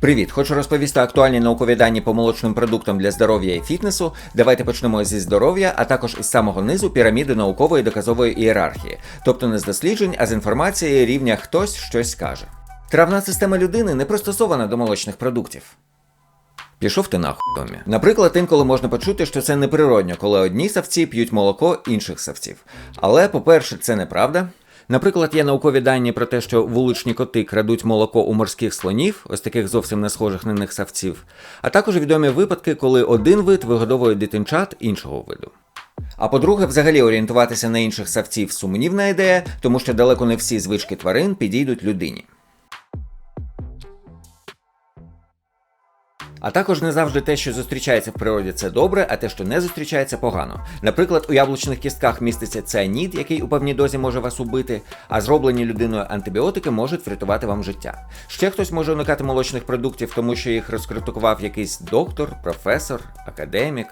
Привіт! Хочу розповісти актуальні наукові дані по молочним продуктам для здоров'я і фітнесу. Давайте почнемо зі здоров'я, а також із самого низу піраміди наукової доказової ієрархії, тобто не з досліджень, а з інформації рівня хтось щось скаже. Травна система людини не пристосована до молочних продуктів. Пішов ти нахуй, Томі. Наприклад, інколи можна почути, що це неприродньо, коли одні савці п'ють молоко інших савців. Але, по-перше, це неправда. Наприклад, є наукові дані про те, що вуличні коти крадуть молоко у морських слонів, ось таких зовсім не схожих на них савців, а також відомі випадки, коли один вид вигодовує дитинчат іншого виду. А по-друге, взагалі орієнтуватися на інших савців сумнівна ідея, тому що далеко не всі звички тварин підійдуть людині. А також не завжди те, що зустрічається в природі, це добре, а те, що не зустрічається, погано. Наприклад, у яблучних кістках міститься цианід, який у певній дозі може вас убити, а зроблені людиною антибіотики можуть врятувати вам життя. Ще хтось може уникати молочних продуктів, тому що їх розкритикував якийсь доктор, професор, академік.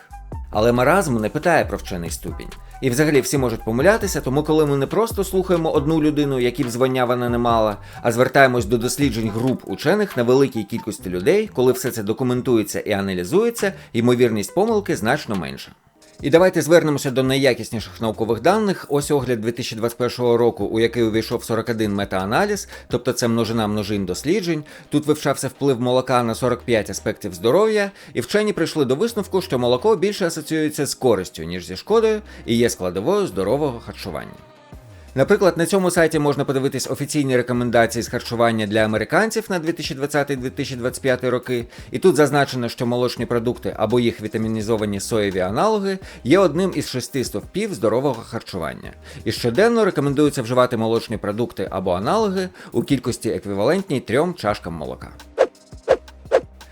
Але маразм не питає про вчений ступінь. І взагалі всі можуть помилятися, тому коли ми не просто слухаємо одну людину, які б звання вона не мала, а звертаємось до досліджень груп учених на великій кількості людей, коли все це документується і аналізується, ймовірність помилки значно менша. І давайте звернемося до найякісніших наукових даних. Ось огляд 2021 року, у який увійшов 41 метааналіз, тобто це множина множин досліджень. Тут вивчався вплив молока на 45 аспектів здоров'я, і вчені прийшли до висновку, що молоко більше асоціюється з користю, ніж зі шкодою, і є складовою здорового харчування. Наприклад, на цьому сайті можна подивитись офіційні рекомендації з харчування для американців на 2020-2025 роки, і тут зазначено, що молочні продукти або їх вітамінізовані соєві аналоги є одним із шести стовпів здорового харчування. І щоденно рекомендується вживати молочні продукти або аналоги у кількості еквівалентній трьом чашкам молока.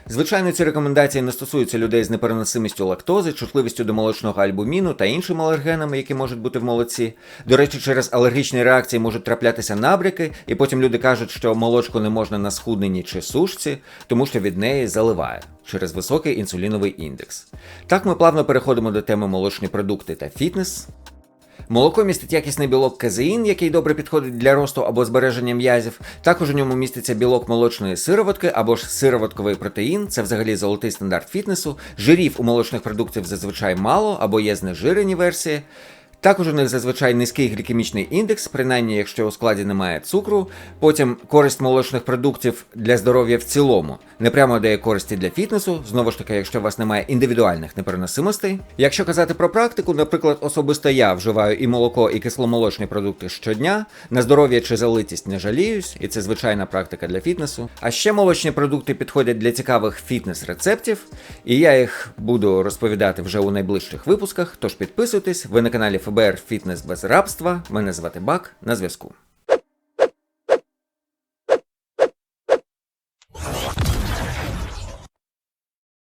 Звичайно, ці рекомендації не стосуються людей з непереносимістю лактози, чутливістю до молочного альбуміну та іншими алергенами, які можуть бути в молоці. До речі, через алергічні реакції можуть траплятися набряки, і потім люди кажуть, що молочку не можна на схудненні чи сушці, тому що від неї заливає через високий інсуліновий індекс. Так ми плавно переходимо до теми молочні продукти та фітнес. Молоко містить якісний білок казеїн, який добре підходить для росту або збереження м'язів. Також у ньому міститься білок молочної сироватки або ж сироватковий протеїн, це взагалі золотий стандарт фітнесу. Жирів у молочних продуктів зазвичай мало або є знежирені версії. Також у них зазвичай низький глікемічний індекс, принаймні якщо у складі немає цукру. Потім користь молочних продуктів для здоров'я в цілому не прямо дає користі для фітнесу, знову ж таки, якщо у вас немає індивідуальних непереносимостей. Якщо казати про практику, наприклад, особисто я вживаю і молоко, і кисломолочні продукти щодня, на здоров'я чи залитість не жаліюсь, і це звичайна практика для фітнесу. А ще молочні продукти підходять для цікавих фітнес-рецептів, і я їх буду розповідати вже у найближчих випусках. Тож підписуйтесь, ви на каналі ФБР Фітнес без рабства. Мене звати Бак на зв'язку.